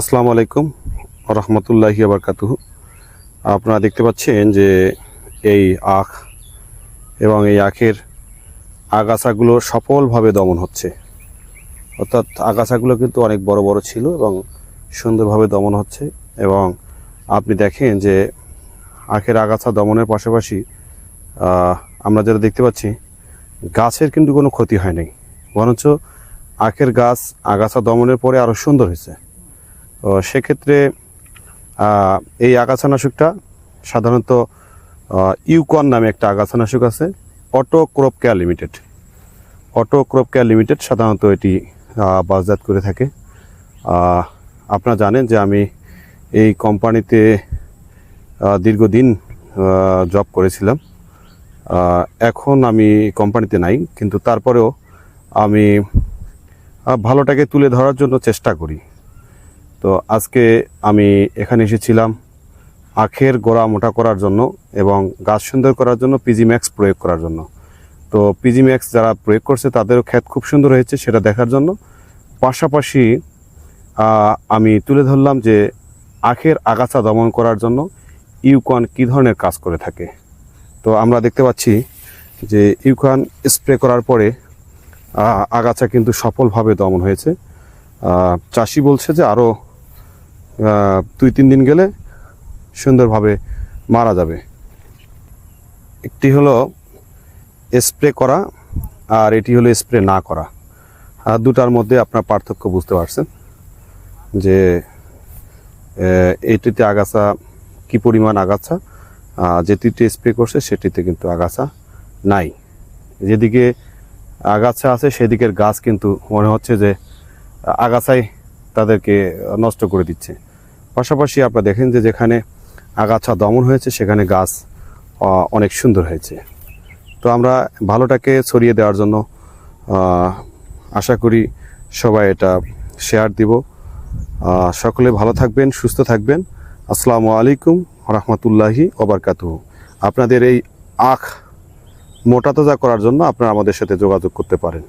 আসসালামু আলাইকুম রহমতুল্লাহি আবরকাতুহু আপনারা দেখতে পাচ্ছেন যে এই আখ এবং এই আখের আগাছাগুলো সফলভাবে দমন হচ্ছে। অর্থাৎ আগাছাগুলো কিন্তু অনেক বড় বড় ছিল এবং সুন্দরভাবে দমন হচ্ছে এবং আপনি দেখেন যে আখের আগাছা দমনের পাশাপাশি আমরা যেটা দেখতে পাচ্ছি, গাছের কিন্তু কোনো ক্ষতি হয় নাই। বরঞ্চ আখের গাছ আগাছা দমনের পরে আরও সুন্দর হয়েছে। তো সেক্ষেত্রে এই আগাছানাশকটা সাধারণত ইউকন নামে একটা আগাছানাশক আছে auto crop care limited. Auto crop care limited সাধারণত এটি আহ, করে থাকে। আপনারা জানেন যে আমি এই কোম্পানিতে দীর্ঘদিন জব করেছিলাম। এখন আমি কোম্পানিতে নাই কিন্তু তারপরেও আমি ভালোটাকে তুলে ধরার জন্য চেষ্টা করি। তো আজকে আমি এখানে এসেছিলাম আখের গোড়া মোটা করার জন্য এবং গাছ সুন্দর করার জন্য পিজি ম্যাক্স প্রয়োগ করার জন্য। তো পিজি ম্যাক্স যারা প্রয়োগ করছে, তাদেরও ক্ষেত খুব সুন্দর হয়েছে সেটা দেখার জন্য। পাশাপাশি আমি তুলে ধরলাম যে আখের আগাছা দমন করার জন্য ইউকন কী ধরনের কাজ করে থাকে। তো আমরা দেখতে পাচ্ছি যে ইউকন স্প্রে করার পরে আগাছা কিন্তু সফলভাবে দমন হয়েছে। চাষি বলছে যে আরও দুই, তিন দিন গেলে সুন্দরভাবে মারা যাবে। একটি হলো স্প্রে করা আর এটি হলো স্প্রে না করা। আর দুটার মধ্যে আপনার পার্থক্য বুঝতে পারছেন যে এটিতে আগাছা কি পরিমাণ আগাছা যেটিতে স্প্রে করছে সেটিতে কিন্তু আগাছা নাই। যেদিকে আগাছা আছে সেদিকের গাছ কিন্তু মনে হচ্ছে যে আগাছাই তাদেরকে নষ্ট করে দিচ্ছে। পাশাপাশি আপনারা দেখেন যে যেখানে আগাছা দমন হয়েছে, সেখানে গাছ অনেক সুন্দর হয়েছে। তো আমরা ভালোটাকে ছড়িয়ে দেওয়ার জন্য আশা করি সবাই এটা শেয়ার দিব। সকলে ভালো থাকবেন, সুস্থ থাকবেন। আসসালামু আলাইকুম রহমতুল্লাহি ওবরকাতুহু। আপনাদের এই আখ মোটা তাজা করার জন্য আপনারা আমাদের সাথে যোগাযোগ করতে পারেন।